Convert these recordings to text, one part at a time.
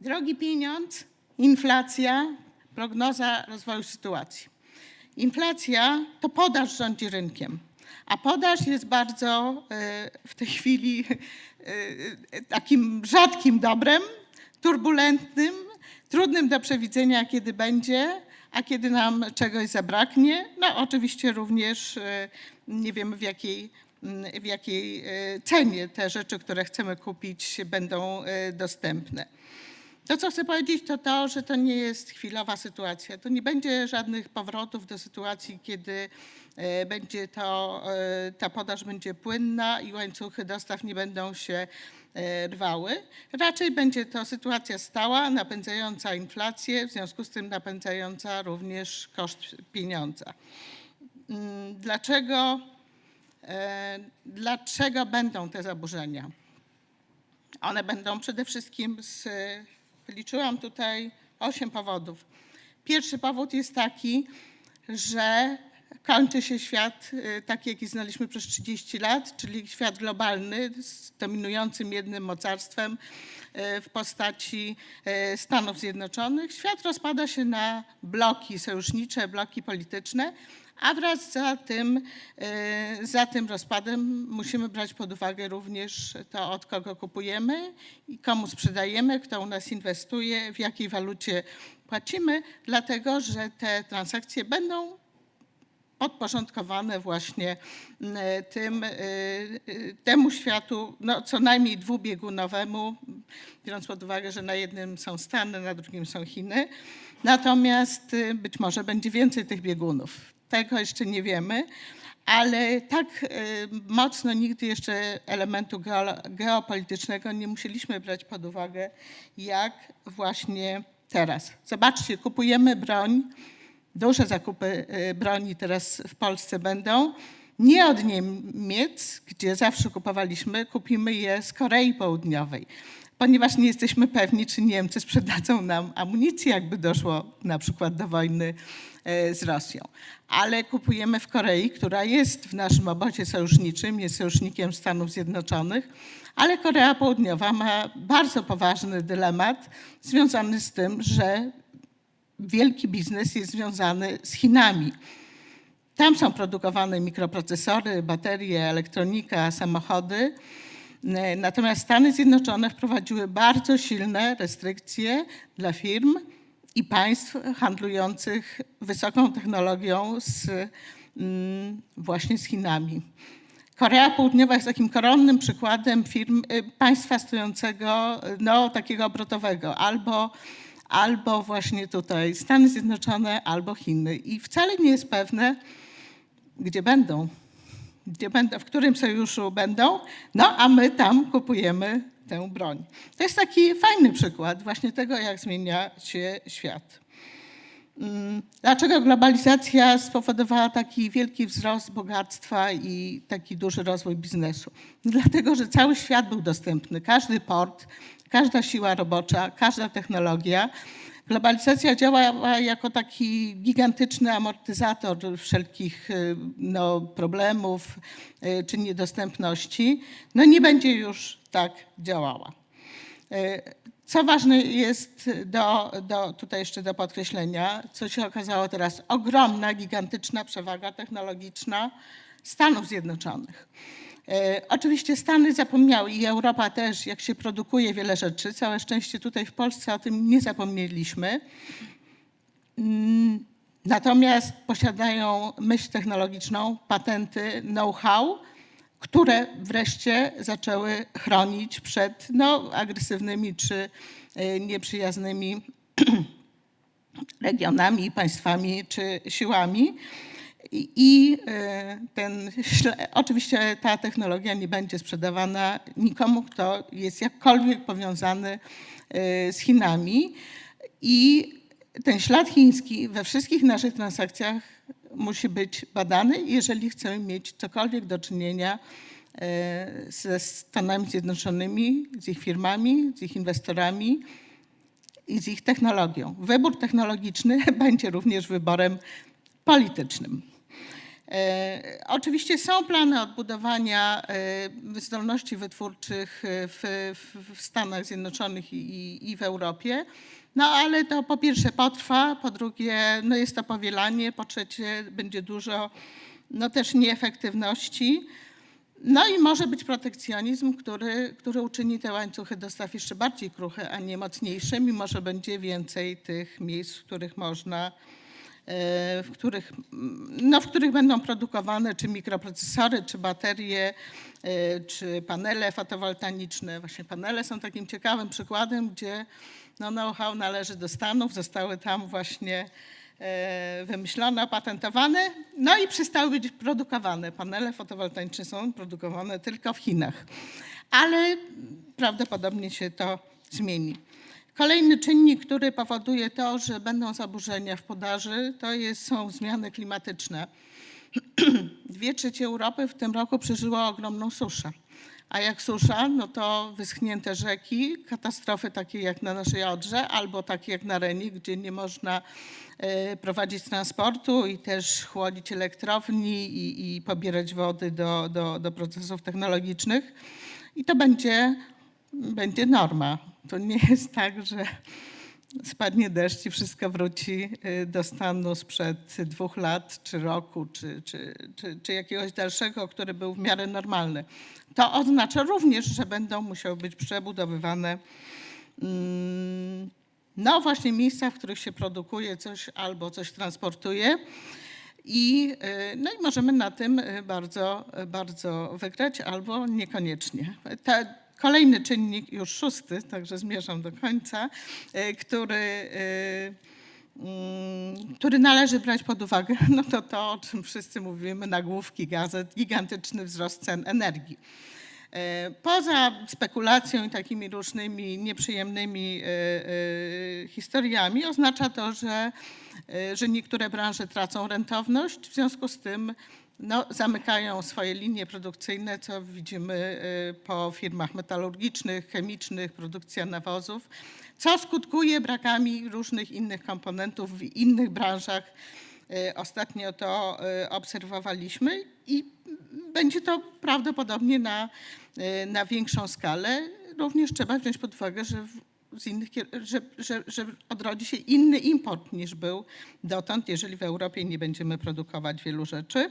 Drogi pieniądz, inflacja, prognoza rozwoju sytuacji. Inflacja to podaż rządzi rynkiem, a podaż jest bardzo e, w tej chwili e, takim rzadkim dobrem, turbulentnym, trudnym do przewidzenia, kiedy będzie, a kiedy nam czegoś zabraknie. No oczywiście również e, nie wiemy w jakiej, w jakiej e, cenie te rzeczy, które chcemy kupić, będą e, dostępne. To, co chcę powiedzieć, to to, że to nie jest chwilowa sytuacja. To nie będzie żadnych powrotów do sytuacji, kiedy e, będzie to, e, ta podaż będzie płynna i łańcuchy dostaw nie będą się e, rwały. Raczej będzie to sytuacja stała, napędzająca inflację, w związku z tym napędzająca również koszt pieniądza. Mm, Dlaczego, dlaczego będą te zaburzenia? One będą przede wszystkim z, wyliczyłam tutaj osiem powodów. Pierwszy powód jest taki, że kończy się świat y, taki, jaki znaliśmy przez 30 lat, czyli świat globalny z dominującym jednym mocarstwem y, w postaci y, Stanów Zjednoczonych. Świat rozpada się na bloki sojusznicze, bloki polityczne, a wraz za tym, y, za tym rozpadem musimy brać pod uwagę również to, od kogo kupujemy i komu sprzedajemy, kto u nas inwestuje, w jakiej walucie płacimy, dlatego że te transakcje będą podporządkowane właśnie mm, tym, y, temu światu, no co najmniej dwubiegunowemu, biorąc pod uwagę, że na jednym są Stany, na drugim są Chiny. Natomiast być może będzie więcej tych biegunów. Tego jeszcze nie wiemy, ale tak y, mocno nigdy jeszcze elementu geo- geopolitycznego nie musieliśmy brać pod uwagę, jak właśnie teraz. Zobaczcie, kupujemy broń, duże zakupy y, broni teraz w Polsce będą. Nie od Niemiec, gdzie zawsze kupowaliśmy, kupimy je z Korei Południowej, ponieważ nie jesteśmy pewni, czy Niemcy sprzedadzą nam amunicję, jakby doszło na przykład do wojny z Rosją. Ale kupujemy w Korei, która jest w naszym obozie sojuszniczym, jest sojusznikiem Stanów Zjednoczonych, ale Korea Południowa ma bardzo poważny dylemat związany z tym, że wielki biznes jest związany z Chinami. Tam są produkowane mikroprocesory, baterie, elektronika, samochody. E, Natomiast Stany Zjednoczone wprowadziły bardzo silne restrykcje dla firm i państw handlujących wysoką technologią z, mm, właśnie z Chinami. Korea Południowa jest takim koronnym przykładem firm, y, państwa stojącego, no takiego obrotowego, albo, albo właśnie tutaj Stany Zjednoczone, albo Chiny. I wcale nie jest pewne, gdzie będą, gdzie będą, w którym sojuszu będą, no a my tam kupujemy tę broń. To jest taki fajny przykład właśnie tego, jak zmienia się świat. Mm, Dlaczego globalizacja spowodowała taki wielki wzrost bogactwa i taki duży rozwój biznesu? Dlatego, że cały świat był dostępny, każdy port, każda siła robocza, każda technologia. Globalizacja działała jako taki gigantyczny amortyzator wszelkich y, no, problemów y, czy niedostępności. No nie będzie już tak działała. E, Co ważne jest do, do, tutaj jeszcze do podkreślenia, co się okazało teraz, ogromna, gigantyczna przewaga technologiczna Stanów Zjednoczonych. E, Oczywiście Stany zapomniały i Europa też, jak się produkuje wiele rzeczy. Całe szczęście tutaj w Polsce o tym nie zapomnieliśmy. Mm, Natomiast posiadają myśl technologiczną, patenty, know-how, które wreszcie zaczęły chronić przed no, agresywnymi czy y, nieprzyjaznymi regionami, państwami czy siłami. I, i y, ten, oczywiście ta technologia nie będzie sprzedawana nikomu, kto jest jakkolwiek powiązany y, z Chinami. I ten ślad chiński we wszystkich naszych transakcjach musi być badany, jeżeli chcemy mieć cokolwiek do czynienia e, ze Stanami Zjednoczonymi, z ich firmami, z ich inwestorami i z ich technologią. Wybór technologiczny będzie również wyborem politycznym. E, Oczywiście są plany odbudowania e, zdolności wytwórczych e, w, w, Stanach Zjednoczonych i, i- w Europie, no ale to po pierwsze potrwa, po drugie no jest to powielanie, po trzecie będzie dużo no też nieefektywności. No i może być protekcjonizm, który, który uczyni te łańcuchy dostaw jeszcze bardziej kruche, a nie mocniejsze, mimo że będzie więcej tych miejsc, w których można, w których, no, w których będą produkowane czy mikroprocesory, czy baterie, e, czy panele fotowoltaiczne. Właśnie panele są takim ciekawym przykładem, gdzie no, know-how należy do Stanów, zostały tam właśnie e, wymyślone, opatentowane, no i przestały być produkowane. Panele fotowoltaiczne są produkowane tylko w Chinach, ale prawdopodobnie się to zmieni. Kolejny czynnik, który powoduje to, że będą zaburzenia w podaży, to jest, są zmiany klimatyczne. Dwie trzecie Europy w tym roku przeżyło ogromną suszę. A jak susza, no to wyschnięte rzeki, katastrofy takie jak na naszej Odrze albo takie jak na Reni, gdzie nie można e, prowadzić transportu i też chłodzić elektrowni i, i pobierać wody do, do, do procesów technologicznych. I to będzie, będzie norma. To nie jest tak, że spadnie deszcz i wszystko wróci y, do stanu sprzed dwóch lat, czy roku, czy, czy, czy, czy jakiegoś dalszego, który był w miarę normalny. To oznacza również, że będą musiały być przebudowywane mm, no właśnie miejsca, w których się produkuje coś albo coś transportuje. I, y, no i możemy na tym bardzo, bardzo wygrać albo niekoniecznie. Ta, kolejny czynnik, już szósty, także zmierzam do końca, y, który, y, mm, który należy brać pod uwagę, no to to, o czym wszyscy mówimy, nagłówki gazet, gigantyczny wzrost cen energii. E, Poza spekulacją i takimi różnymi nieprzyjemnymi e, e, historiami oznacza to, że, e, że niektóre branże tracą rentowność, w związku z tym no, zamykają swoje linie produkcyjne, co widzimy e, po firmach metalurgicznych, chemicznych, produkcja nawozów, co skutkuje brakami różnych innych komponentów w innych branżach. E, Ostatnio to e, obserwowaliśmy i będzie to prawdopodobnie na, na większą skalę. Również trzeba wziąć pod uwagę, że, z innych, że, że, że odrodzi się inny import niż był dotąd, jeżeli w Europie nie będziemy produkować wielu rzeczy.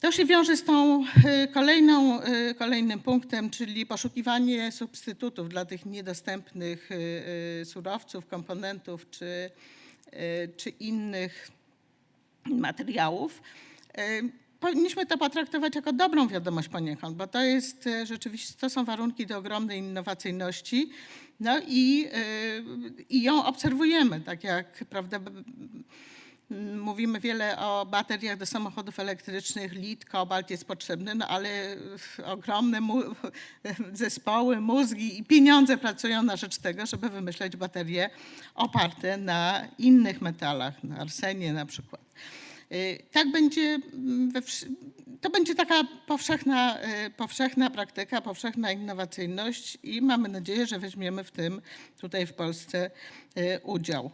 To się wiąże z tą e, kolejną, e, kolejnym punktem, czyli poszukiwanie substytutów dla tych niedostępnych e, surowców, komponentów czy, czy innych materiałów. Powinniśmy to potraktować jako dobrą wiadomość poniekąd, bo to jest e, rzeczywiście, to są warunki do ogromnej innowacyjności. No i, e, i ją obserwujemy, tak jak prawda, mówimy wiele o bateriach do samochodów elektrycznych, lit, kobalt jest potrzebny, no ale ogromne mu, zespoły, mózgi i pieniądze pracują na rzecz tego, żeby wymyślać baterie oparte na innych metalach, na arsenie na przykład. Y, Tak będzie, mm, we, to będzie taka powszechna, y, powszechna praktyka, powszechna innowacyjność i mamy nadzieję, że weźmiemy w tym tutaj w Polsce y, udział.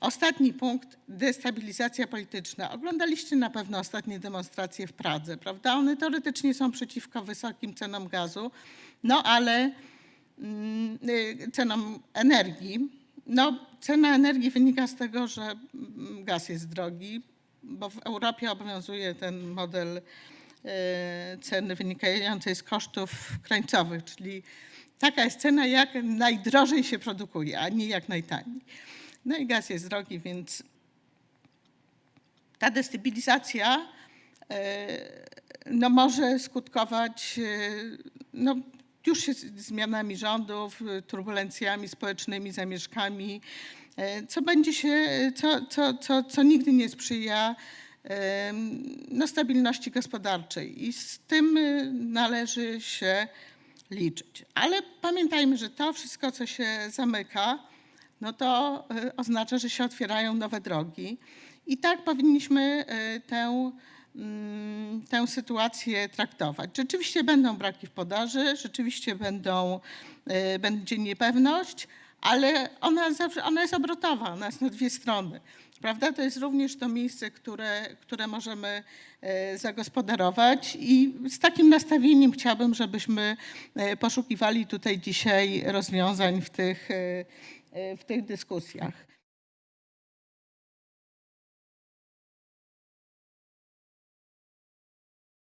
Ostatni punkt, destabilizacja polityczna. Oglądaliście na pewno ostatnie demonstracje w Pradze, prawda? One teoretycznie są przeciwko wysokim cenom gazu, no ale mm, cenom energii. No, cena energii wynika z tego, że mm, gaz jest drogi, bo w Europie obowiązuje ten model e, ceny wynikającej z kosztów krańcowych, czyli taka jest cena, jak najdrożej się produkuje, a nie jak najtaniej. No i gaz jest drogi, więc ta destabilizacja e, no, może skutkować e, no, już się zmianami rządów, turbulencjami społecznymi, zamieszkami, co będzie się, co, co, co, co nigdy nie sprzyja em, no, stabilności gospodarczej i z tym e, należy się liczyć. Ale pamiętajmy, że to wszystko, co się zamyka, no to e, oznacza, że się otwierają nowe drogi. I tak powinniśmy e, tę, mm, tę sytuację traktować. Rzeczywiście będą braki w podaży, rzeczywiście będą, e, będzie niepewność, ale ona, zawsze, ona jest obrotowa, ona jest na dwie strony. Prawda? To jest również to miejsce, które, które możemy e, zagospodarować i z takim nastawieniem chciałabym, żebyśmy e, poszukiwali tutaj dzisiaj rozwiązań w tych, e, w tych dyskusjach.